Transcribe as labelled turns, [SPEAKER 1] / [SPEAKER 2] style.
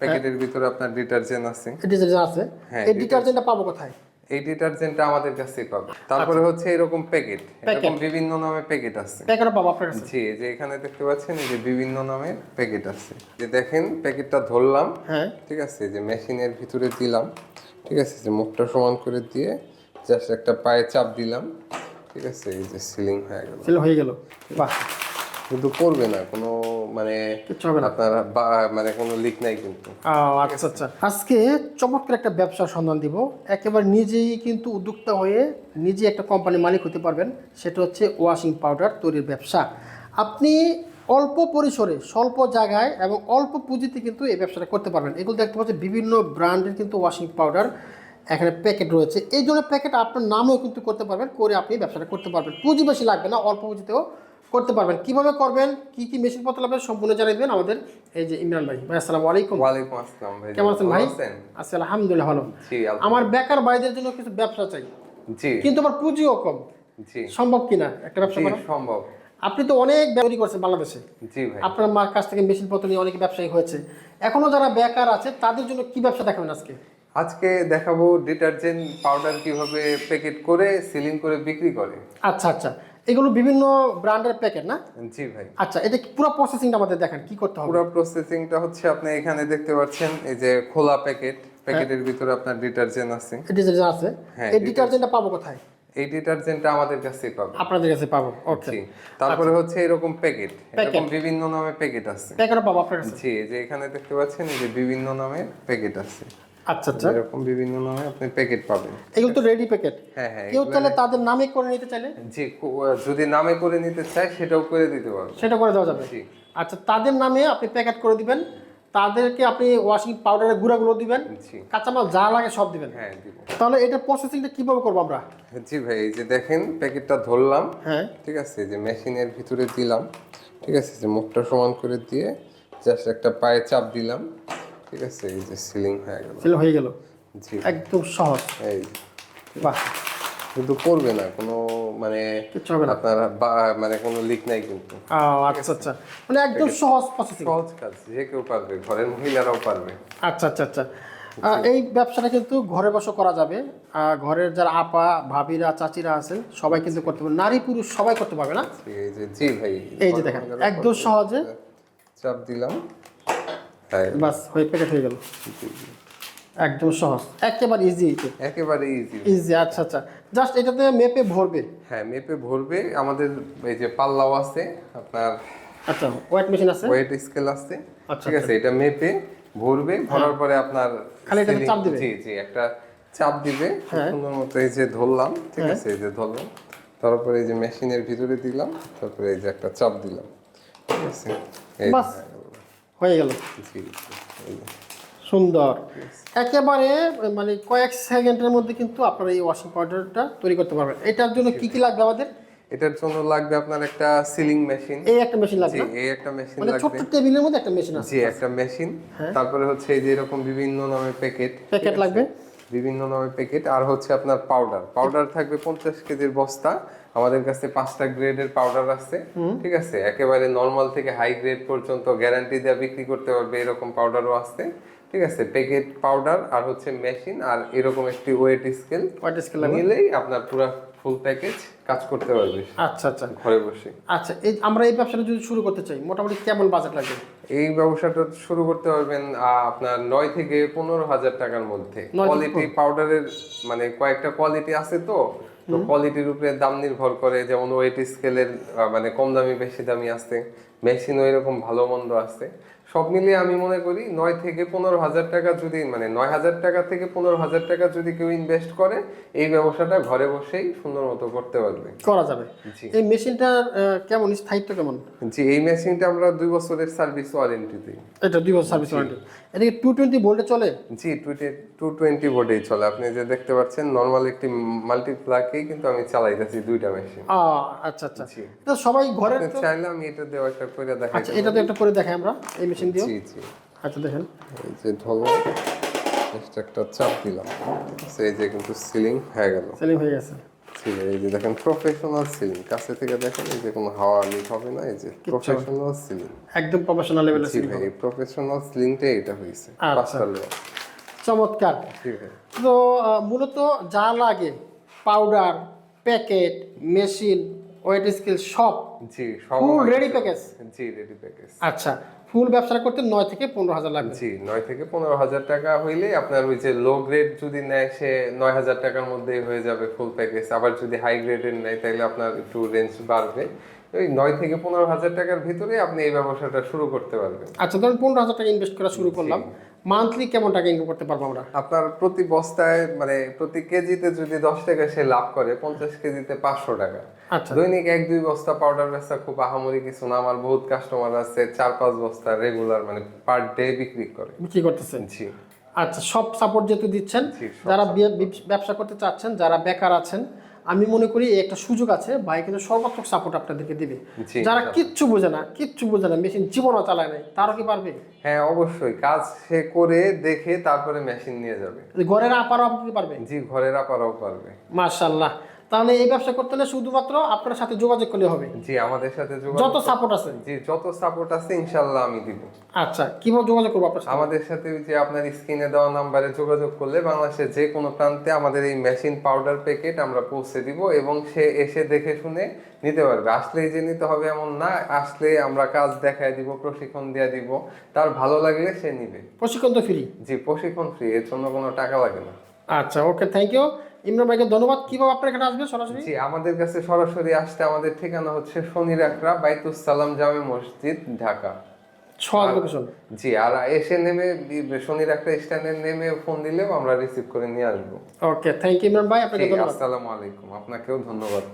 [SPEAKER 1] প্যাকেটের ভিতরে আপনার ডিটারজেন্ট আছে।
[SPEAKER 2] ডিটারজেন্ট আছে।
[SPEAKER 1] হ্যাঁ,
[SPEAKER 2] এই ডিটারজেন্টটা পাবো কোথায়?
[SPEAKER 1] এই ডিটারজেন্টটা আমাদের কাছেই পাবে। তারপরে হচ্ছে এরকম প্যাকেট। এরকম বিভিন্ন নামে প্যাকেট আছে।
[SPEAKER 2] প্যাকেটও পাবো আপনার কাছে।
[SPEAKER 1] জি যে এখানে দেখতে পাচ্ছেন যে বিভিন্ন নামের প্যাকেট আছে। যে দেখেন প্যাকেটটা ধরলাম।
[SPEAKER 2] হ্যাঁ।
[SPEAKER 1] ঠিক আছে যে মেশিনের ভিতরে দিলাম। ঠিক আছে যে মুখটা সমান করে দিয়ে জাস্ট একটা পায়ে চাপ দিলাম। ঠিক আছে এই যে সিলিং হয়ে গেল।
[SPEAKER 2] সেল হয়ে গেল। বাহ।
[SPEAKER 1] কিন্তু করবে না কোনো মানে
[SPEAKER 2] কিচ্ছু হবে না।
[SPEAKER 1] আপনার বা- মানে কোনো লিক নাই কিন্তু।
[SPEAKER 2] আচ্ছা আচ্ছা। আজকে চমৎকার একটা ব্যবসার সন্ধান দিব। একেবারে নিজেই কিন্তু উদ্যোক্তা হয়ে নিজে একটা কোম্পানির মালিক হতে পারবেন সেটা হচ্ছে ওয়াশিং পাউডার তৈরির ব্যবসা। আপনি অল্প পরিসরে স্বল্প জায়গায় এবং অল্প পুঁজিতে কিন্তু এই ব্যবসাটা করতে পারবেন। এগুলো দেখতে পাচ্ছেন বিভিন্ন ব্র্যান্ডের কিন্তু ওয়াশিং পাউডার এখানে প্যাকেট রয়েছে। এই ধরনের প্যাকেট আপনার নামেও কিন্তু করতে পারবেন করে আপনি ব্যবসাটা করতে পারবেন। পুঁজি বেশি লাগবে না অল্প পুঁজিতেও করতে পারবেন। কীভাবে করবেন কি কি মেশিনপত্র লাগবে সম্পূর্ণ জানিয়ে দেবেন আমাদের এই যে ইমরান ভাই। ভাই আসসালামু আলাইকুম।
[SPEAKER 1] ওয়ালাইকুম আসসালাম ভাই
[SPEAKER 2] কেমন আছেন ভাই?
[SPEAKER 1] আছেন?
[SPEAKER 2] আছি আলহামদুলিল্লাহ ভালো। আমার বেকার ভাইদের জন্য কিছু ব্যবসা চাই।
[SPEAKER 1] জি।
[SPEAKER 2] কিন্তু আমার পুঁজিও কম।
[SPEAKER 1] জি।
[SPEAKER 2] সম্ভব কিনা একটা ব্যবসা করা?
[SPEAKER 1] সম্ভব।
[SPEAKER 2] আপনি তো অনেক তৈরি করছেন বাংলাদেশে।
[SPEAKER 1] জি ভাই।
[SPEAKER 2] আপনার মার কাছ থেকে মেশিনপত্র নিয়ে অনেক ব্যবসায়ী হয়েছে। এখনও যারা বেকার আছে তাদের জন্য কি ব্যবসা দেখাবেন আজকে?
[SPEAKER 1] আজকে দেখাবো ডিটারজেন্ট পাউডার কীভাবে প্যাকেট করে সিলিং করে বিক্রি করে।
[SPEAKER 2] আচ্ছা আচ্ছা। এগুলো বিভিন্ন ব্র্যান্ডের প্যাকেট না?
[SPEAKER 1] জি ভাই।
[SPEAKER 2] আচ্ছা এটা কি- পুরো প্রসেসিংটা আমাদের দেখেন কি করতে হবে?
[SPEAKER 1] পুরো প্রসেসিংটা হচ্ছে আপনি এখানে দেখতে পাচ্ছেন এই যে খোলা প্যাকেট প্যাকেটের ভিতরে আপনার ডিটারজেন্ট আছে।
[SPEAKER 2] ডিটারজেন্ট আছে?
[SPEAKER 1] হ্যাঁ,
[SPEAKER 2] এই ডিটারজেন্টটা পাবো কোথায়?
[SPEAKER 1] এই ডিটারজেন্টটা আমাদের কাছেই পাবে।
[SPEAKER 2] আপনাদের কাছে পাবো ওকে
[SPEAKER 1] তারপরে হচ্ছে এরকম প্যাকেট এরকম বিভিন্ন নামে প্যাকেট আছে।
[SPEAKER 2] প্যাকেটও পাবো আপনার কাছে?
[SPEAKER 1] জি যে এখানে দেখতে পাচ্ছেন এই যে বিভিন্ন নামে প্যাকেট আছে।
[SPEAKER 2] আচ্ছা আচ্ছা।
[SPEAKER 1] এরকম বিভিন্ন নামে আপনি প্যাকেট পাবেন।
[SPEAKER 2] এগুলো তো রেডি প্যাকেট
[SPEAKER 1] হ্যাঁ হ্যাঁ
[SPEAKER 2] কেউ চাইলে তাদের নামে করে নিতে চাইলে?
[SPEAKER 1] জি যদি নামে করে নিতে চায় সেটাও করে দিতে পারব
[SPEAKER 2] সেটা করে দেওয়া যাবে।
[SPEAKER 1] জি।
[SPEAKER 2] আচ্ছা তাদের নামে আপনি প্যাকেট করে দিবেন। তাদেরকে আপনি ওয়াশিং পাউডারের গুঁড়াগুলো দিবেন। কাঁচামাল যা লাগে সব দিবেন।
[SPEAKER 1] হ্যাঁ
[SPEAKER 2] তাহলে এটা প্রসেসিংটা কীভাবে করব আমরা?
[SPEAKER 1] জি ভাই এই যে দেখেন প্যাকেটটা ধরলাম।
[SPEAKER 2] হ্যাঁ।
[SPEAKER 1] ঠিক আছে যে মেশিনের ভিতরে দিলাম। ঠিক আছে যে মুখটা সমান করে দিয়ে জাস্ট একটা পায়ে চাপ দিলাম। ঠিক আছে এই যে সিলিং হয়ে গেল।
[SPEAKER 2] সেল হয়ে গেল?
[SPEAKER 1] জি।
[SPEAKER 2] একদম সহজ।
[SPEAKER 1] এই
[SPEAKER 2] বাহ।
[SPEAKER 1] কিন্তু করবে না কোনো মানে
[SPEAKER 2] কিচ্ছু হবে না।
[SPEAKER 1] আপনার মানে কোনো লিক নাই কিন্তু।
[SPEAKER 2] আচ্ছা আচ্ছা। মানে একদম সহজ প্রসেসিং
[SPEAKER 1] সহজ কাজ যে কেউ পারবে ঘরের মহিলারাও পারবে।
[SPEAKER 2] আচ্ছা আচ্ছা আচ্ছা। এই ব্যবসাটা কিন্তু ঘরে বসে করা যাবে। ঘরের যারা আপা ভাবিরা চাচিরা আছেন সবাই কিন্তু করতে পারবে। নারী পুরুষ সবাই করতে পারবে না?
[SPEAKER 1] এই যে জি ভাই
[SPEAKER 2] এই যে দেখেন একদম সহজে।
[SPEAKER 1] চাপ দিলাম।
[SPEAKER 2] বাস হয়ে প্যাকেট হয়ে গেল। একদম সহজ। একেবারে ইজি এটা
[SPEAKER 1] একেবারে ইজি
[SPEAKER 2] ইজি আচ্ছা আচ্ছা। জাস্ট এটাতে মেপে ভরবে?
[SPEAKER 1] হ্যাঁ মেপে ভরবে। আমাদের এই যে পাল্লাও আছে আপনার
[SPEAKER 2] আচ্ছা ওয়েট মেশিন আছে?
[SPEAKER 1] ওয়েট স্কেল আছে।
[SPEAKER 2] আচ্ছা,
[SPEAKER 1] ঠিক আছে এটা মেপে ভরবে। ভরার পরে আপনার
[SPEAKER 2] খালি
[SPEAKER 1] ceiling-
[SPEAKER 2] চাপ দিবে?
[SPEAKER 1] জি জি একটা চাপ দিবে।
[SPEAKER 2] হ্যাঁ।
[SPEAKER 1] সুন্দর মতো এই যে ধরলাম ঠিক আছে এই যে ধরলাম। তারপরে এই যে মেশিনের ভিতরে দিলাম তারপরে এই যে একটা চাপ দিলাম। ঠিক আছে?
[SPEAKER 2] বাস হয়ে গেল। সুন্দর। একেবারে মানে কয়েক সেকেন্ডের মধ্যে কিন্তু আপনারা এই ওয়াশিং পাউডারটা তৈরি করতে পারবেন। এটার জন্য কি কি লাগবে আমাদের?
[SPEAKER 1] এটার জন্য লাগবে আপনার একটা সিলিং মেশিন
[SPEAKER 2] এই একটা মেশিন লাগবে
[SPEAKER 1] এই একটা মেশিন
[SPEAKER 2] মানে
[SPEAKER 1] লাগবে।
[SPEAKER 2] ছোট্ট টেবিলের মধ্যে একটা মেশিন আছে।
[SPEAKER 1] জি একটা মেশিন তারপরে হচ্ছে এই যে এরকম বিভিন্ন নামের প্যাকেট
[SPEAKER 2] প্যাকেট লাগবে?
[SPEAKER 1] বিভিন্ন নামের প্যাকেট আর হচ্ছে আপনার পাউডার পাউডার থাকবে পঞ্চাশ কেজির বস্তা। আমাদের কাছে পাঁচটা গ্রেডের পাউডার আছে ঠিক আছে? একেবারে নর্মাল থেকে হাই গ্রেড পর্যন্ত গ্যারান্টি দেওয়া বিক্রি করতে পারবে এরকম পাউডারও আছে ঠিক আছে? প্যাকেট পাউডার আর হচ্ছে মেশিন আর এরকম একটি ওয়েট স্কেল
[SPEAKER 2] ওয়াট স্কেল মিলেই
[SPEAKER 1] নিলেই আপনার পুরো ফুল প্যাকেজ কাজ করতে পারবে।
[SPEAKER 2] আচ্ছা আচ্ছা।
[SPEAKER 1] ঘরে বসে।
[SPEAKER 2] আচ্ছা এই আমরা এই ব্যবসাটা যদি শুরু করতে চাই মোটামুটি কেমন বাজেট লাগবে?
[SPEAKER 1] এই ব্যবসাটা শুরু করতে পারবেন আপনার নয় থেকে পনেরো হাজার টাকার মধ্যে। কোয়ালিটি পাউডারের মানে কয়েকটা কোয়ালিটি আছে তো। তো কোয়ালিটির উপরে দাম নির্ভর করে যেমন ওয়েট স্কেলের মানে কম দামি বেশি দামি আছে মেশিনও এরকম ভালো মন্দ আছে সব মিলিয়ে আমি মনে করি নয় থেকে পনেরো হাজার টাকা যদি মানে নয় হাজার টাকা থেকে পনেরো হাজার টাকা যদি কেউ ইনভেস্ট করে এই ব্যবসাটা ঘরে বসেই সুন্দর মতো করতে পারবে।
[SPEAKER 2] করা যাবে। এই মেশিনটার কেমন স্থায়িত্ব কেমন?
[SPEAKER 1] জি এই মেশিনটা আমরা দুই বছরের সার্ভিস ওয়ারেন্টি দিই
[SPEAKER 2] এটা দুই বছর সার্ভিস ওয়ারেন্টি এটা কি টু টোয়েন্টি ভোল্টে চলে?
[SPEAKER 1] জি টু টোয়েন্টি ভোল্টেই চলে। আপনি যে দেখতে পাচ্ছেন নর্মাল একটি মাল্টিপ্লাকেই কিন্তু আমি চালাইতেছি দুইটা মেশিন
[SPEAKER 2] আচ্ছা আচ্ছা। এটা সবাই ঘরের তো
[SPEAKER 1] চাইলে আমি এটা দেওয়া একটা করে দেখাই।
[SPEAKER 2] আচ্ছা এটা তো একটা করে দেখাই আমরা এই মেশিন দিয়েও।
[SPEAKER 1] জি জি।
[SPEAKER 2] আচ্ছা দেখেন।
[SPEAKER 1] এই যে ধরো একটা চাপ দিলাম। এই যে কিন্তু সিলিং হয়ে গেল।
[SPEAKER 2] সেলিং হয়ে গেছে।
[SPEAKER 1] এই যে দেখেন প্রফেশনাল সিলিং কাছে থেকে দেখেন এই যে কোনো হাওয়া লিক হবে না এই যে প্রফেশনাল সিলিং
[SPEAKER 2] একদম প্রফেশনাল লেভেলের
[SPEAKER 1] সিলিং এই প্রফেশনাল সিলিংটাই এটা হয়েছে
[SPEAKER 2] আচ্ছা।
[SPEAKER 1] পাঁচটা
[SPEAKER 2] চমৎকার। তো মূলত যা লাগে powder packet machine weight scale সব
[SPEAKER 1] জি
[SPEAKER 2] ফুল রেডি প্যাকেজ
[SPEAKER 1] জি রেডি প্যাকেজ
[SPEAKER 2] আচ্ছা ফুল ব্যবসা করতে নয় থেকে পনেরো হাজার লাগবে।
[SPEAKER 1] জি নয় থেকে পনেরো হাজার টাকা হইলে আপনার ওই যে লো গ্রেড যদি নেয় সে নয় হাজার টাকার মধ্যেই হয়ে যাবে ফুল প্যাকেজ আবার যদি হাই গ্রেডের নেয় তাহলে আপনার একটু রেঞ্জ বাড়বে। ওই নয় থেকে পনেরো হাজার টাকার ভিতরে আপনি এই ব্যবসাটা শুরু করতে পারবেন।
[SPEAKER 2] আচ্ছা ধরুন পনেরো হাজার টাকা ইনভেস্ট করা শুরু করলাম। মান্থলি কেমন টাকা ইনকাম করতে পারব আমরা?
[SPEAKER 1] আপনার প্রতি বস্তায় মানে প্রতি কেজিতে যদি দশ টাকা সে লাভ করে পঞ্চাশ কেজিতে পাঁচশো টাকা।
[SPEAKER 2] আচ্ছা।
[SPEAKER 1] দৈনিক এক দুই বস্তা পাউডার বেচা খুব আহামরি কিছু না। আমার বহুত কাস্টমার আছে চার পাঁচ বস্তা রেগুলার মানে পার ডে বিক্রি করে।
[SPEAKER 2] বিক্রি করতেছেন?
[SPEAKER 1] জি।
[SPEAKER 2] আচ্ছা সব সাপোর্ট যেহেতু দিচ্ছেন যারা বিয়ে- ব্যবসা করতে চাচ্ছেন যারা বেকার আছেন আমি মনে করি একটা সুযোগ আছে ভাই কিন্তু সর্বাত্মক সাপোর্ট আপনাদেরকে দিবে। যারা কিচ্ছু বোঝে না কিচ্ছু বোঝে না মেশিন জীবনও চালায় নাই তারও কি পারবে?
[SPEAKER 1] হ্যাঁ অবশ্যই। কাজ সে করে দেখে তারপরে মেশিন নিয়ে যাবে।
[SPEAKER 2] ঘরের আপারও আপনি পারবে?
[SPEAKER 1] জি ঘরের আপারাও পারবে।
[SPEAKER 2] মার্শাল্লাহ তাহলে এই ব্যবসা করতে হলে শুধুমাত্র আপনার সাথে যোগাযোগ করলে হবে।
[SPEAKER 1] জি আমাদের সাথে
[SPEAKER 2] যত সাপোর্ট আছে।
[SPEAKER 1] জি যত সাপোর্ট আছে ইনশাল্লাহ আমি দিব।
[SPEAKER 2] আচ্ছা কীভাবে যোগাযোগ করব আপনার সাথে?
[SPEAKER 1] আমাদের সাথে যে আপনার স্ক্রিনে দেওয়া নাম্বারে যোগাযোগ করলে বাংলাদেশের যে কোনো প্রান্তে আমাদের এই মেশিন পাউডার প্যাকেট আমরা পৌঁছে দিব এবং সে এসে দেখে শুনে নিতে পারবে। আসলেই যে নিতে হবে এমন না আসলে আমরা কাজ দেখায় দিব প্রশিক্ষণ দিয়ে দিব। তার ভালো লাগলে সে নিবে।
[SPEAKER 2] প্রশিক্ষণ তো ফ্রি
[SPEAKER 1] জি প্রশিক্ষণ ফ্রি এর জন্য কোনো টাকা লাগে না।
[SPEAKER 2] আচ্ছা ওকে থ্যাংক ইউ ইমরান ভাইকে ধন্যবাদ। কীভাবে আপনার এখানে আসবে সরাসরি?
[SPEAKER 1] জি আমাদের কাছে সরাসরি আসতে আমাদের ঠিকানা হচ্ছে শনির আকরা বাইতুস সালাম জামে মসজিদ ঢাকা। জি আর এসে নেমে শনির একটা স্ট্যান্ডে নেমে ফোন দিলেও আমরা রিসিভ করে নিয়ে আসব।
[SPEAKER 2] ওকে থ্যাংক ইউ ইমরান ভাই আপনাকে
[SPEAKER 1] আসসালামু আলাইকুম আপনাকেও ধন্যবাদ।